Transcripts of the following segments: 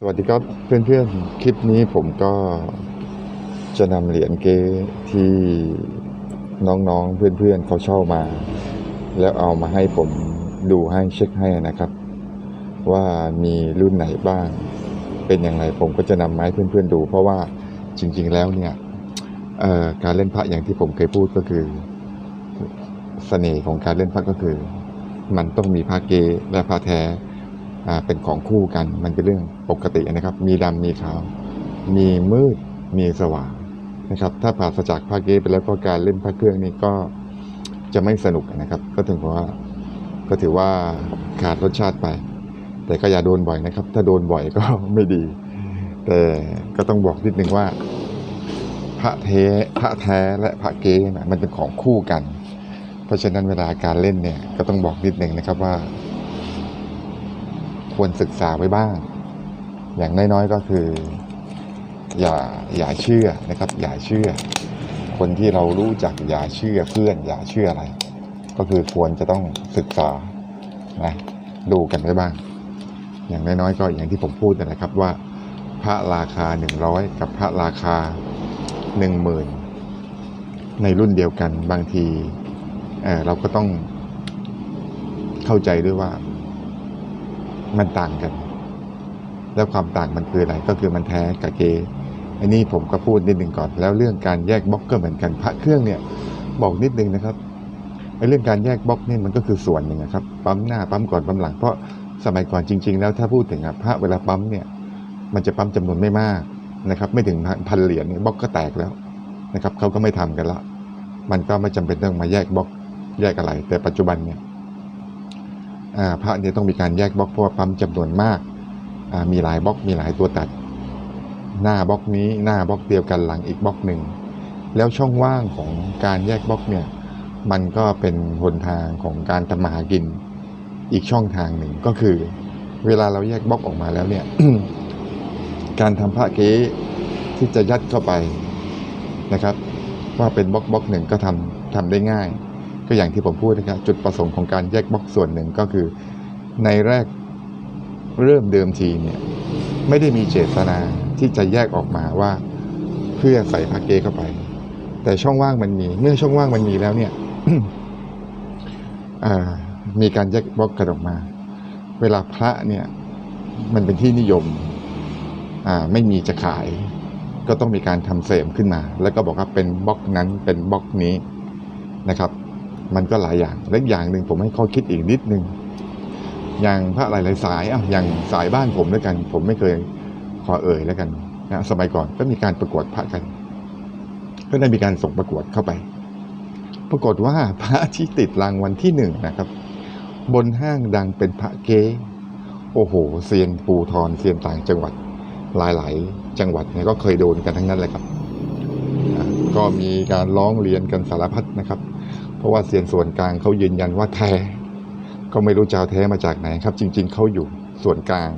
สวัสดีครับเพื่อนๆ คลิปนี้ผมก็จะนำเหรียญเก๊ที่น้องๆเพื่อนๆ เขาเช่ามา แล้วเอามาให้ผมดูให้เช็คให้นะครับ ว่ามีรุ่นไหนบ้าง เป็นอย่างไรผมก็จะนำมาให้เพื่อนๆดู เพราะว่าจริงๆแล้วเนี่ยการเล่นพระอย่างที่ผมเคยพูดก็คือเสน่ห์ของการเล่นพระก็คือ มันต้องมีพระเกและพระแท้ เป็นของคู่กัน มันเป็นเรื่องปกตินะครับ มีดำมีขาว มีมืด มีสว่างนะครับ ถ้าปราศจากพระเกไปแล้วก็การเล่นพระเครื่องนี่ก็จะไม่สนุกนะครับ ก็ถึงว่าก็ถือว่าขาดรสชาติไป แต่ก็อย่าโดนบ่อยนะครับ ถ้าโดนบ่อยก็ไม่ดี แต่ก็ต้องบอกนิดนึงว่า พระเทพระแท้และพระเกนะมันเป็นของคู่กัน เพราะฉะนั้นเวลาการเล่นเนี่ยก็ต้องบอกนิดนึงนะครับว่า ควรศึกษาไว้บ้าง อย่างน้อยๆก็คือ อย่าอย่าเชื่อนะครับ อย่าเชื่อ คนที่เรารู้จักอย่าเชื่อเพื่อน อย่าเชื่ออะไร ก็คือควรจะต้องศึกษานะดูกันไว้บ้าง อย่างน้อยๆก็อย่างที่ผมพูดนะครับว่า พระราคาหนึ่งร้อยกับพระราคาหนึ่งหมื่นในรุ่นเดียวกันบางทีเเราก็ต้องเข้าใจด้วยว่า มันต่างกัน แล้วความต่างมันคืออะไรก็คือมันแท้กับเกอันนี้ผมก็พูดนิดหนึ่งก่อน แล้วเรื่องการแยกบล็อกก็เหมือนกันพระเครื่องเนี่ยบอกนิดนึงนะครับไอ้เรื่องการแยกบล็อกนี่มันก็คือส่วนหนึ่งครับปั๊มหน้าปั๊มก่อนปั๊มหลังเพราะสมัยก่อนจริง ๆ แล้วถ้าพูดถึงพระเวลาปั๊มเนี่ย มันจะปั๊มจำนวนไม่มากนะครับ ไม่ถึงพันเหรียญเนี่ยบล็อกก็แตกแล้วนะครับเขาก็ไม่ทำกันละมันก็ไม่จำเป็นต้องมาแยกบล็อกแยกอะไร แต่ปัจจุบันเนี่ย พระเนี่ยต้องมีการแยกบล็อกเพราะว่าปั๊มจำนวนมาก มีหลายบล็อกมีหลายตัวตัด หน้าบล็อกนี้หน้าบล็อกเดียวกันหลังอีกบล็อกหนึ่งแล้วช่องว่างของการแยกบล็อกเนี่ยมันก็เป็นหนทางของการทำมาหากินอีกช่องทางหนึ่งก็คือ เวลาเราแยกบล็อกออกมาแล้วเนี่ยการทำพระเก๊ที่จะยัดเข้าไปนะครับ ว่าเป็นบล็อกบล็อกหนึ่งก็ทำทำได้ง่าย ก็อย่างที่ผมพูดนะครับจุดประสงค์ของการแยกบล็อกส่วนหนึ่งก็คือ ในแรกเริ่มเดิมทีเนี่ยไม่ได้มีเจตนาที่จะแยกออกมาว่า เพื่อใส่พาเกเข้าไป แต่ช่องว่างมันมี เมื่อช่องว่างมันมีแล้วเนี่ยมีการแยกบล็อกกันออกมา เวลาพระเนี่ย มันเป็นที่นิยมไม่มีจะขาย ก็ต้องมีการทำเสริมขึ้นมา แล้วก็บอกว่าเป็นบล็อกนั้นเป็นบล็อกนี้นะครับ มันก็หลายอย่างและอย่างหนึ่งผมให้ข้อคิดอีกนิดนึงอย่างพระหลายๆสายอะอย่างสายบ้านผมด้วยกัน ผมไม่เคยขอเอ่ยแล้วกันนะสมัยก่อนก็มีการประกวดพระกัน ก็ได้มีการส่งประกวดเข้าไป ปรากฏว่าพระที่ติดรางวัลที่หนึ่งนะครับ บนห้างดังเป็นพระเก๊โอ้โหเซียนปูทรเซียนต่างจังหวัดหลายๆ จังหวัดเนี่ยก็เคยโดนกันทั้งนั้นเลยครับ ก็มีการร้องเรียนกันสารพัดนะครับ เพราะว่าเซียนส่วนกลางเขายืนยันว่าแท้ ก็ไม่รู้จะเอาแท้มาจากไหนครับ จริง ๆเขาอยู่ส่วนกลาง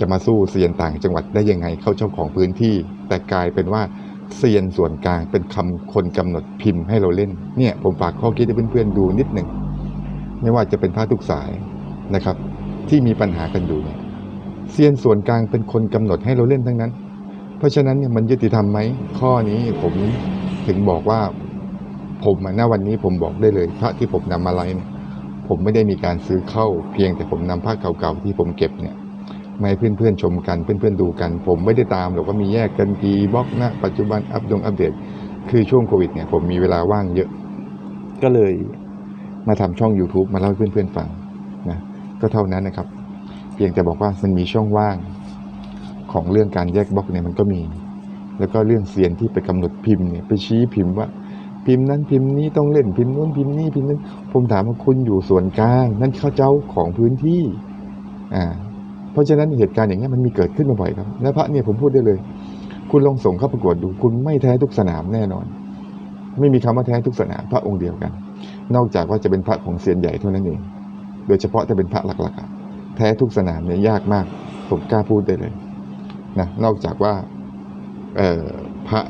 จะมาสู้เซียนต่างจังหวัดได้ยังไงเขาเจ้าของพื้นที่ แต่กลายเป็นว่าเซียนส่วนกลางเป็นคำคนกำหนดพิมพ์ให้เราเล่นเนี่ยผมฝากข้อคิดให้เพื่อนๆดูนิดหนึ่งไม่ว่าจะเป็นพระทุกสายนะครับ ที่มีปัญหากันอยู่เนี่ยเซียนส่วนกลางเป็นคนกำหนดให้เราเล่นทั้งนั้น เพราะฉะนั้นเนี่ยมันยุติธรรมไหมข้อนี้ผมถึงบอกว่า ผมอะณวันนี้ผมบอกได้เลยพระที่ผมนำมาไลฟ์เนี่ยผมไม่ได้มีการซื้อเข้า เพียงแต่ผมนำพระเก่าๆที่ผมเก็บเนี่ยมาให้เพื่อนๆชมกันเพื่อนๆดูกัน ผมไม่ได้ตามหรอกว่ามีแยกกันกี่บล็อกนะปัจจุบันอัปดงอัปเดต คือช่วงโควิดเนี่ยผมมีเวลาว่างเยอะ ก็เลยมาทำช่อง YouTube มาเล่าให้เพื่อนๆฟังนะก็เท่านั้นนะครับ เพียงแต่บอกว่ามันมีช่องว่างของเรื่องการแยกบล็อกเนี่ยมันก็มี แล้วก็เรื่องเสียนที่ไปกำหนดพิมพ์เนี่ยไปชี้พิมพ์ว่า พิมพ์นั้นพิมพ์นี้ต้องเล่นพิมพ์นู้นพิมพ์นี้พิมพ์นั้นผมถามว่าคุณอยู่ส่วนกลาง นั่นเขาเจ้าของพื้นที่ อ่า เพราะฉะนั้นเหตุการณ์อย่างนี้มันมีเกิดขึ้นมาบ่อยครับและพระเนี่ยผมพูดได้เลย คุณลองส่งเข้าประกวดดู คุณไม่แท้ทุกสนามแน่นอน ไม่มีคำว่าแท้ทุกสนามพระองค์เดียวกัน นอกจากว่าจะเป็นพระของเซียนใหญ่เท่านั้นเอง โดยเฉพาะถ้าเป็นพระหลักๆอะแท้ทุกสนามเนี่ยยากมาก ผมกล้าพูดได้เลยนะนอกจากว่าเอ่อพระ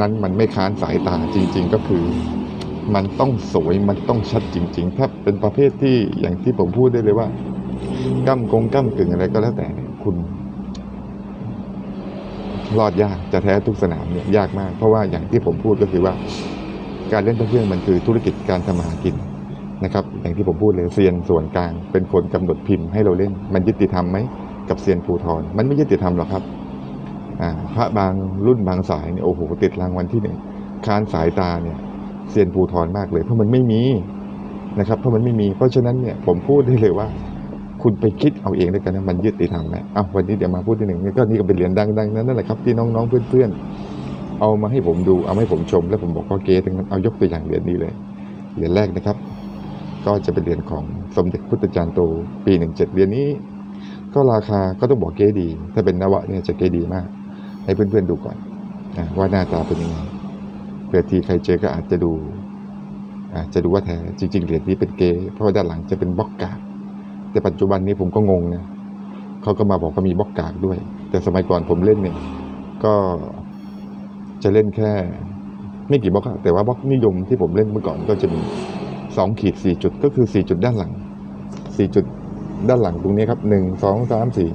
นั้นมันไม่ค้านสายตาจริง ๆ ก็คือ มันต้องสวยมันต้องชัดจริง ๆ ถ้าเป็นประเภทที่อย่างที่ผมพูดได้เลยว่าก้ากงก้ากึ่งอะไรก็แล้วแต่คุณรอดยากจะแท้ทุกสนามเนี่ยยากมาก เพราะว่าอย่างที่ผมพูดก็คือว่า การเล่นเครื่องมันคือธุรกิจการทำมาหากินนะครับ อย่างที่ผมพูดเลยเซียนส่วนกลาง เป็นคนกำหนดพิมพ์ให้เราเล่น มันยุติธรรมไหมกับเซียนภูทรมันไม่ยุติธรรมหรอกครับ พระบางรุ่นบางสายเนี่ยโอ้โหติดรางวัลที่หนึ่งค้านสายตาเนี่ยเซียนภูทรมากเลย เพราะมันไม่มีนะครับเพราะมันไม่มีเพราะฉะนั้นเนี่ยผมพูดได้เลยว่า คุณไปคิดเอาเองด้วยกันนะมันยุติธรรมไหมอ้าววันนี้เดี๋ยวมาพูดที่หนึ่งก็นี่ก็เป็นเหรียญดังๆนั่นแหละครับที่น้องๆเพื่อนๆ เอามาให้ผมดูเอาให้ผมชม แล้วผมบอกว่าเก๊ทั้งนั้นเอายกตัวอย่างเหรียญนี้เลยเหรียญแรกนะครับ ก็จะเป็นเหรียญของสมเด็จพุทธจารย์โตปีหนึ่งเจ็ดเหรียญนี้ ก็ราคาก็ต้องบอกเก๊ดี ถ้าเป็นนวะเนี่ยจะเก๊ดีมาก ให้เพื่อนๆดูก่อนนะว่าหน้าตาเป็นยังไงเผื่อทีใครเจอก็อาจจะดูอาจจะดูว่าแท้จริง ๆเหรียญนี้เป็นเก๊เพราะว่าด้านหลังจะเป็นบล็อกกาดแต่ปัจจุบันนี้ผมก็งงนะเขาก็มาบอกว่ามีบล็อกกาดด้วย แต่สมัยก่อนผมเล่นเนี่ย ก็จะเล่นแค่ไม่กี่บล็อกแต่ว่าบล็อกนิยมที่ผมเล่นเมื่อก่อนก็จะมีสองขีดสี่จุดก็คือสี่จุดด้านหลังสี่จุดด้านหลังตรงนี้ครับหนึ่งสองสามสี่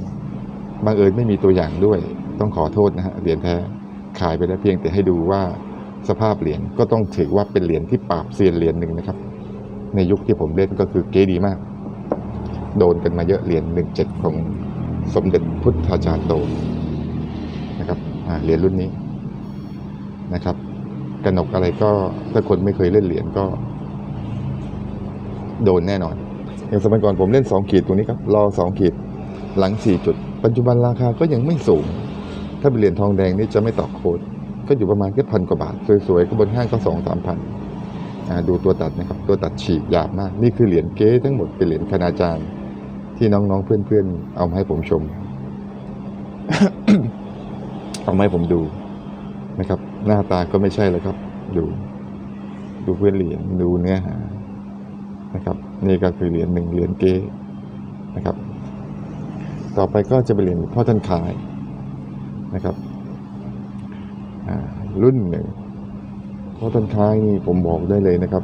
บังเอิญไม่มีตัวอย่างด้วย ต้องขอโทษนะฮะเหรียญแท้ขายไปแล้วเพียงแต่ให้ดูว่าสภาพเหรียญก็ต้องถือว่าเป็นเหรียญที่ปราบเซียนเหรียญหนึ่งนะครับ ในยุคที่ผมเล่นก็คือเก๋ดีมาก โดนกันมาเยอะเหรียญหนึ่งเจ็ดของสมเด็จพุทธาจารย์โตนะครับเหรียญรุ่นนี้นะครับกระหนกอะไรก็ถ้าคนไม่เคยเล่นเหรียญก็ โดนแน่นอน อย่างสมัยก่อนผมเล่นสองขีดตัวนี้ครับ รอสองขีดหลังสี่จุด ปัจจุบันราคาก็ยังไม่สูง ถ้าเป็นเหรียญทองแดงนี่จะไม่ต่อโค้ดก็อยู่ประมาณแค่พันกว่าบาท สวยๆก็บนห้างก็สองสามพันดูตัวตัดนะครับ ตัวตัดฉีกหยาบมาก นี่คือเหรียญเก๊ทั้งหมดเป็นเหรียญคณาจารย์ ที่น้องๆเพื่อนๆ เอามาให้ผมชม เอามาให้ผมดูนะครับ หน้าตาก็ไม่ใช่เลยครับ ดูดูเพื้นเหรียญดูเนื้อหานะครับ นี่ก็คือเหรียญหนึ่งเหรียญเก๊นะครับ ต่อไปก็จะเป็นเหรียญพ่อท่านขาย นะครับอ่ารุ่นหนึ่งเพ่อท่านขายนี่ผมบอกได้เลยนะครับ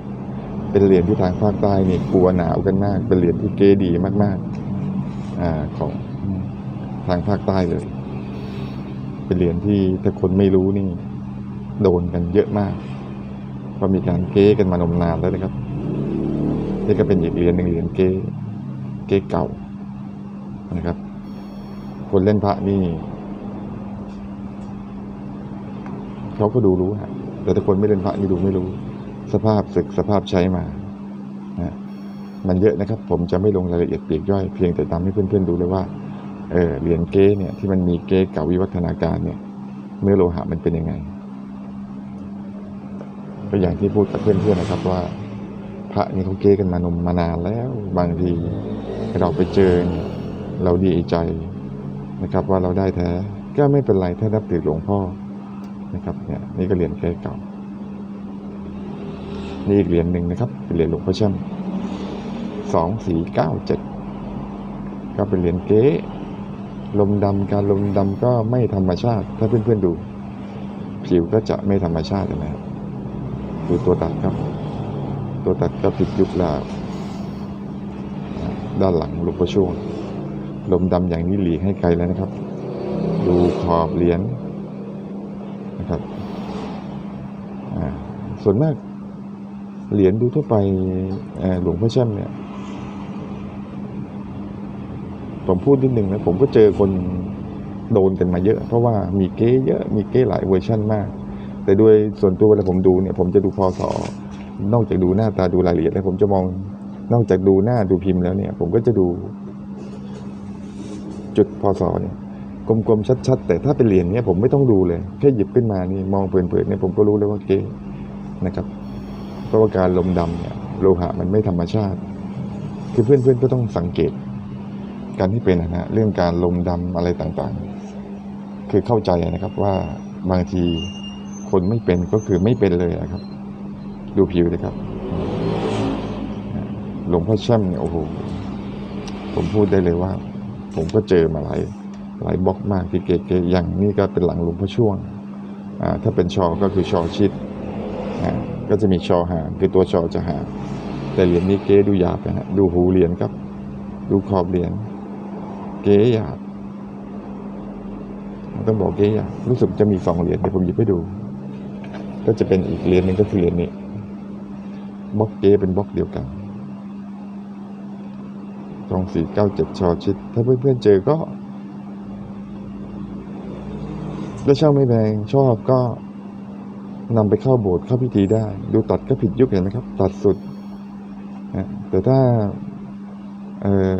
เป็นเหรียญที่ทางภาคใต้นี่กลัวหนาวกันมาก เป็นเหรียญที่เก๊ดีมากๆอ่าของทางภาคใต้เลย เป็นเหรียญที่ถ้าคนไม่รู้นี่ โดนกันเยอะมาก ก็มีการเก๊กันมานมนานแล้วนะครับนี่ก็เป็นอีกเหรียญหนึ่งเหรียญเก๊เก๊เก่านะครับ คนเล่นพระนี่ เขาก็ดูรู้ฮะแต่ถ้าคนไม่เล่นพระนี่ดูไม่รู้ สภาพศึกสภาพใช้มานะมันเยอะนะครับ ผมจะไม่ลงรายละเอียดเปลีกย่อยเพียงแต่ทำให้เพื่อนๆดูเลยว่าเออเหรียญเก๊เนี่ยที่มันมีเก๊เก่าวิวัฒนาการเนี่ย เนื้อโลหะมันเป็นยังไงก็อย่างที่พูดกับเพื่อนๆนะครับว่า พระนี่เขาเก้กันมานมมานานแล้ว บางทีเราไปเจอเนี่ยเราดีใจนะครับ ว่าเราได้แท้ก็ไม่เป็นไรถ้านับถือหลวงพ่อ นะครับเนี่ยนี่ก็เหรียญแก้เก่านี่อีกเหรียญหนึ่งนะครับ เป็นเหรียญหลวงพ่อช่ำสองสี่เก้าเจ็ดก็เป็นเหรียญเก๊ลมดำการลมดำก็ไม่ธรรมชาติ ถ้าเพื่อนๆดู ผิวก็จะไม่ธรรมชาตินะครับดูตัวตัดครับ ตัวตัดก็ผิดยุคแล้วด้านหลังหลวงพ่อช่วงลมดำอย่างนี้หลีให้ไกลแล้วนะครับ ดูขอบเหรียญ นะครับ ส่วนมากเหรียญดูทั่วไปหลวงพ่อแช่มเนี่ย ผมพูดนิดหนึ่งนะ ผมก็เจอคนโดนกันมาเยอะ เพราะว่ามีเก๊เยอะ มีเก๊หลายเวอร์ชั่นมาก แต่โดยส่วนตัวเวลาผมดูเนี่ย ผมจะดูพศนอกจากดูหน้าตาดูรายละเอียดแล้วผมจะมองนอกจากดูหน้าดูพิมพ์แล้วเนี่ย ผมก็จะดูจุดพศเนี่ย กลมๆชัด ๆ แต่ถ้าเป็นเหรียญเนี่ยผมไม่ต้องดูเลยแค่หยิบขึ้นมานี่มองเผินๆเนี่ยผมก็รู้เลยว่าเก๊นะครับเพราะว่าการลมดำเนี่ยโลหะมันไม่ธรรมชาติ คือเพื่อนๆก็ต้องสังเกต การที่เป็นนะฮะเรื่องการลมดำอะไรต่างๆ คือเข้าใจนะครับว่าบางทีคนไม่เป็นก็คือไม่เป็นเลยนะครับ ดูผิวนะครับ หลวงพ่อแช่มเนี่ยโอ้โหผมพูดได้เลยว่า ผมก็เจอมาหลาย หลายบล็อกมากที่เก๋ๆอย่างนี้ก็เป็นหลังหลวงพ่อช่วง ถ้าเป็นชอก็คือชอชิด ก็จะมีชอหางคือตัวชอจะหางแต่เหรียญนี้เก๋ดูหยาบนะฮะดูหูเหรียญครับ ดูขอบเหรียญเก๋หยาบต้องบอกเก๊อะรู้สึกจะมีสองเหรียญเดี๋ยวผมหยิบให้ดู ก็จะเป็นอีกเหรียญหนึ่งก็คือเหรียญนี้บล็อกเก๊เป็นบล็อกเดียวกันสองสี่เก้าเจ็ดชอชิด ถ้าเพื่อนๆเจอก็ ถ้าเช่าไม่แพงชอบก็นำไปเข้าโบสถ์เข้าพิธีได้ ดูตัดก็ผิดยุคเห็นไหมครับ ตัดสุดนะแต่ถ้าเออ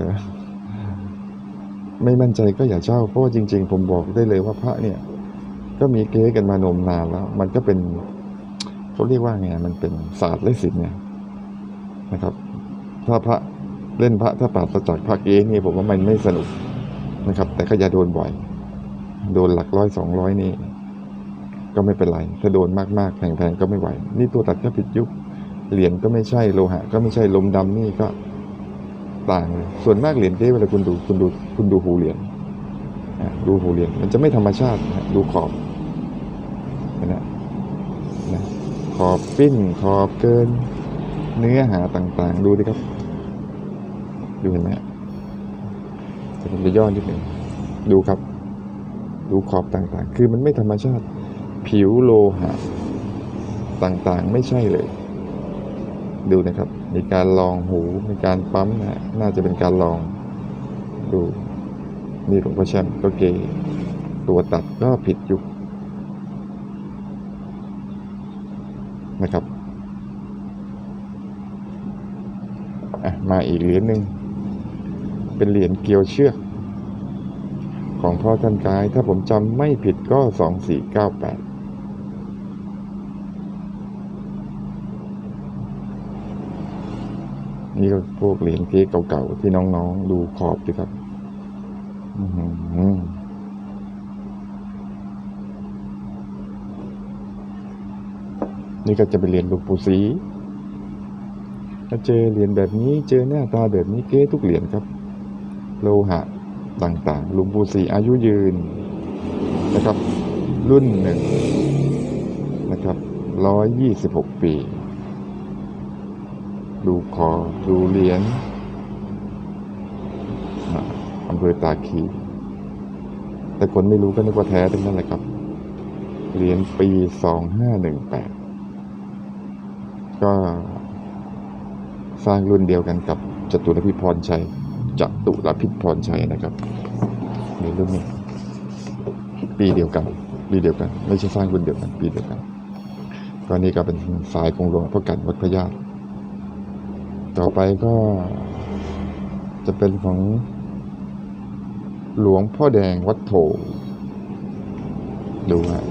ไม่มั่นใจก็อย่าเช่า เพราะว่าจริง ๆ ผมบอกได้เลยว่าพระเนี่ย ก็มีเก๊กันมานมนานแล้ว มันก็เป็นเขาเรียกว่าไงมันเป็นศาสตร์และศิลป์เนี่ยนะครับ ถ้าพระเล่นพระถ้าปราศจากพระเก๊นี่ผมว่ามันไม่สนุกนะครับ แต่ก็อย่าโดนบ่อย โดนหลักร้อยสองร้อยนี่ ก็ไม่เป็นไร ถ้าโดนมากๆแพงๆก็ไม่ไหว นี่ตัวตัดก็ผิดยุค เหรียญก็ไม่ใช่โลหะ ก็ไม่ใช่ลมดำนี่ก็ต่างเลยส่วนมากเหรียญเก๊เวลาคุณดูคุณดูคุณดูหูเหรียญดูหูเหรียญมันจะไม่ธรรมชาติดูขอบนะนะขอบปิ้นขอบเกิน เนื้อหาต่างๆ ดูดิครับ ดูเห็นไหมฮะเดี๋ยวผมจะย่อนิดหนึ่งดูครับ ดูขอบต่างๆ คือมันไม่ธรรมชาติ ผิวโลหะต่างๆ ไม่ใช่เลย ดูนะครับ มีการลองหูมีการปั๊มนะฮะน่าจะเป็นการลองดูนี่หลวงพ่อแชมป์ก็เกตัวตัดก็ผิดยุคนะครับอะมาอีกเหรียญหนึ่งเป็นเหรียญเกลียวเชือก ของพ่อท่านกาย ถ้าผมจำไม่ผิดก็สองสี่เก้าแปดนี่ก็พวกเหรียญเก๊เก่าๆที่น้องๆ ดูขอบดิครับนี่ก็จะเป็นเหรียญลวงปู่ศรีถ้าเจอเหรียญแบบนี้ เจอหน้าตาแบบนี้เก๊ทุกเหรียญครับ โลหะ ต่างๆ หลวงปู่ศรีอายุยืนนะครับ รุ่นหนึ่งนะครับร้อยยี่สิบหกปี ดูคอ ดูเหรียญอำเภอตาคี แต่คนไม่รู้ก็นึกว่าแท้ทั้งนั้นแหละครับ เหรียญปีสองห้าหนึ่งแปดก็สร้างรุ่นเดียวกันกับจตุรพิพรชัย จตุรพิพรชัยนะครับในรุ่นนี้ปีเดียวกัน ปีเดียวกัน ไม่ใช่สร้างรุ่นเดียวกันปีเดียวกันก็นี่ก็เป็นสายของหลวงพ่อกันวัดพระญาติต่อไปก็จะเป็นของหลวงพ่อแดงวัดโถดูฮะ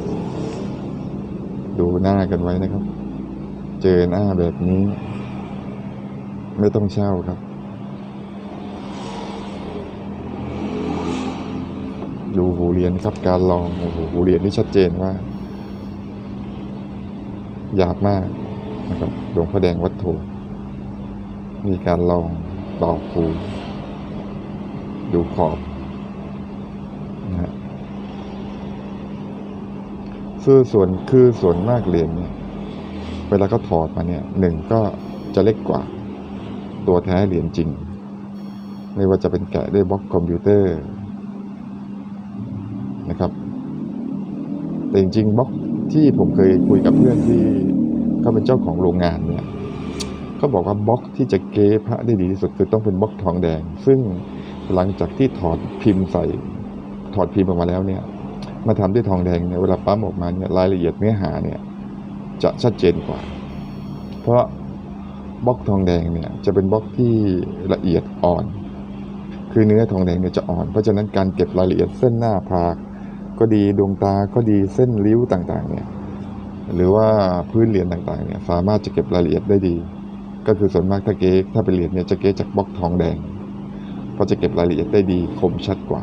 ดูหน้ากันไว้นะครับ เจอหน้าแบบนี้ ไม่ต้องเช่าครับ ดูหูเรียนครับการลองโอ้โหหูเรียนนี่ชัดเจนว่าหยาบมากนะครับหลวงพ่อแดงวัดโถมีการลองตอกหูดูขอบนะฮะคือส่วนคือส่วนมากเหรียญเนี่ย เวลาเขาถอดมาเนี่ยหนึ่งก็จะเล็กกว่า ตัวแท้เหรียญจริง ไม่ว่าจะเป็นแกะด้วยบล็อกคอมพิวเตอร์ นะครับ แต่จริงๆบล็อกที่ผมเคยคุยกับเพื่อนที่เขาเป็นเจ้าของโรงงานเนี่ยเขาบอกว่าบล็อกที่จะเก๊พระได้ดีที่สุดคือต้องเป็นบล็อกทองแดง ซึ่งหลังจากที่ถอดพิมพ์ใส่ถอดพิมพ์ออกมาแล้วเนี่ย มาทำด้วยทองแดงเนี่ยเวลาปั๊มออกมาเนี่ยรายละเอียดเนื้อหาเนี่ยจะชัดเจนกว่า เพราะบล็อกทองแดงเนี่ยจะเป็นบล็อกที่ละเอียดอ่อน คือเนื้อทองแดงเนี่ยจะอ่อน เพราะฉะนั้นการเก็บรายละเอียดเส้นหน้าผาก ก็ดีดวงตาก็ดีเส้นริ้วต่างๆเนี่ยหรือว่าพื้นเหรียญต่างๆเนี่ยสามารถจะเก็บรายละเอียดได้ดี ก็คือส่วนมากถ้าเก๊ถ้าเป็นเหรียญเนี่ยจะเก๊จากบล็อกทองแดงเพราะจะเก็บรายละเอียดได้ดีคมชัดกว่า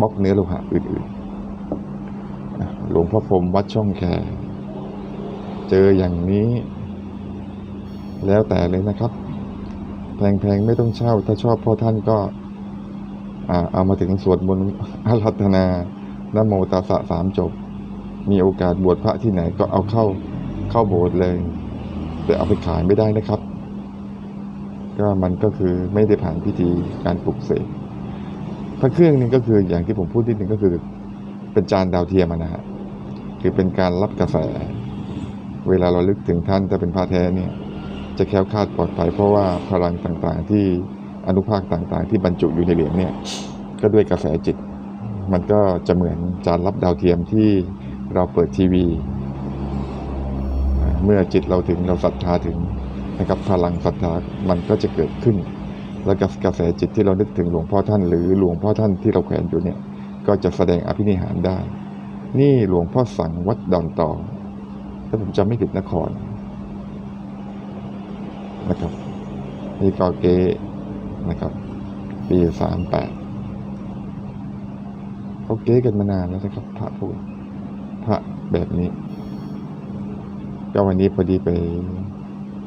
บล็อกเนื้อโลหะอื่นๆหลวงพ่อพรมวัดช่องแคเจออย่างนี้ แล้วแต่เลยนะครับ แพงๆไม่ต้องเช่า ถ้าชอบพ่อท่านก็อ่าเอามาถึงสวดมนต์อารัธนา นโมตัสสะสามจบ มีโอกาสบวชพระที่ไหนก็เอาเข้าเข้าโบสถ์เลย แต่เอาไปขายไม่ได้นะครับ ก็มันก็คือไม่ได้ผ่านพิธีการปลุกเสกพระเครื่องนี่ก็คืออย่างที่ผมพูดนิดนึงก็คือ เป็นจานดาวเทียมนะฮะคือเป็นการรับกระแส เวลาเราลึกถึงท่านจะเป็นพระแท้เนี่ย จะแค้วคาดปลอดภัยเพราะว่าพลังต่างๆ ที่อนุภาคต่างๆ ที่บรรจุอยู่ในเหรียญเนี่ย ก็ด้วยกระแสจิต มันก็จะเหมือนจานรับดาวเทียมที่เราเปิดทีวี เมื่อจิตเราถึงเราศรัทธาถึงนะครับพลังศรัทธามันก็จะเกิดขึ้น แล้วก็กระแสจิตที่เรานึกถึงหลวงพ่อท่าน หรือหลวงพ่อท่านที่เราแขวนอยู่เนี่ยก็จะแสดงอภินิหารได้ นี่หลวงพ่อสั่งวัดดอนตอถ้าผมจำไม่ผิดนครนะครับนี่ก็เกนะครับปีสามแปด เขาเก๊กันมานานแล้วนะครับ พระพวกพระแบบนี้ ก็วันนี้พอดีไป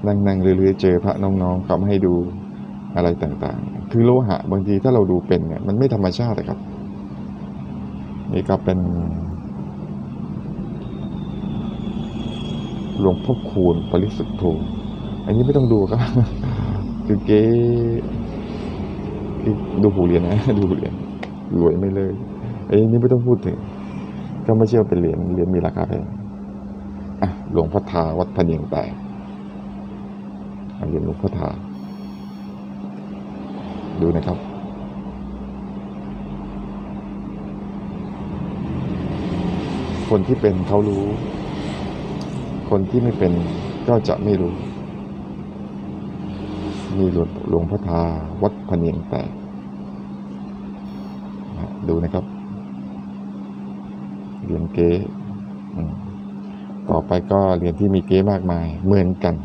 นั่งนั่งๆเรื่อยๆเจอพระน้องๆเขามาให้ดูอะไรต่างๆ คือโลหะบางทีถ้าเราดูเป็นเนี่ยมันไม่ธรรมชาติครับ นี่ก็เป็น หลวงพ่อคูณปริสุทธโธอันนี้ไม่ต้องดูครับ คือเก๊ดูหูเรียญนะ ดูหูเรียญรวยไม่เลย ไอ้นี่ไม่ต้องพูดถึง ก็ไม่เชื่อเป็นเหรียญเหรียญมีราคาแพงอะหลวงพ่อทาวัดพะเนียงแตกเหรียญหลวงพ่อทาดูนะครับ คนที่เป็นเขารู้ คนที่ไม่เป็นก็จะไม่รู้ มีหลวงหลวงพ่อทาวัดพะเนียงแตกดูนะครับ เรียญเก๊ต่อไปก็เหรียญที่มีเก๊มากมายเหมือนกัน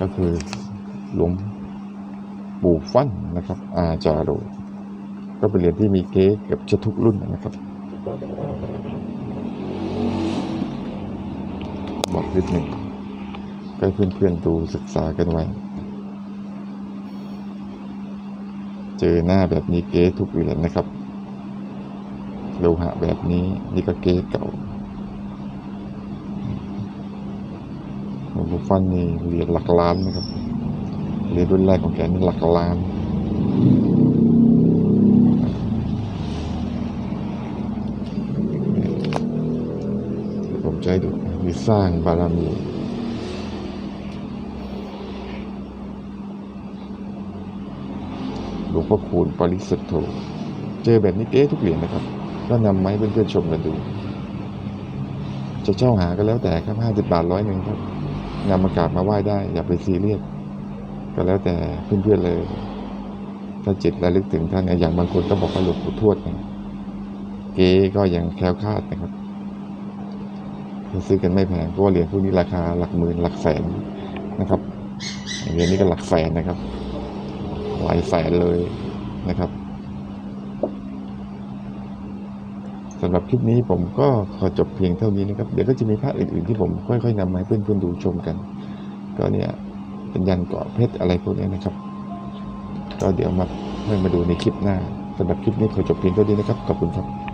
ก็คือหลวงปู่ฟั่นนะครับ อาจารโรก็เป็นเหรียญที่มีเก๊เกือบจะทุกรุ่นนะครับบอกนิดหนึ่งก็ให้เพื่อนๆดูศึกษากันไว้ เจอหน้าแบบนี้เก๊ทุกเหรียญนะครับ โลหะแบบนี้ นี่ก็เก๊เก่าหลวงปู่ฟันนี่เหรียญหลักล้านนะครับเหรียญรุ่นแรกของแกนี่หลักล้านผมจะให้ดูมีสร้างบารมีหลวงพ่อคูณปริสุทธโธเจอแบบนี้เก๊ทุกเหรียญนะครับ ก็นำมาให้เพื่อนๆชมกันดู จะเช่าหาก็แล้วแต่ครับห้าสิบบาทร้อยหนึ่งครับนำมากราบมาไหว้ได้ อย่าไปซีเรียสก็แล้วแต่เพื่อนๆเลย ถ้าจิตระลึกถึงท่านอย่างบางคนก็บอกว่าหลวงปู่ทวดเนี่ยเก๊ก็ยังแคล้วคลาดนะครับซื้อกันไม่แพงเพราะว่าเหรียญพวกนี้ราคาหลักหมื่นหลักแสนนะครับเหรียญนี้ก็หลักแสนนะครับ หลายแสนเลยนะครับ สำหรับคลิปนี้ผมก็ขอจบเพียงเท่านี้นะครับ เดี๋ยวก็จะมีภาคอื่นๆที่ผมค่อยๆนำมาให้เพื่อนๆดูชมกัน ก็เนี่ยเป็นยันเกาะเพชรอะไรพวกนี้นะครับ ก็เดี๋ยวมาเพื่อมาดูในคลิปหน้าสำหรับคลิปนี้ขอจบเพียงเท่านี้นะครับ ขอบคุณครับ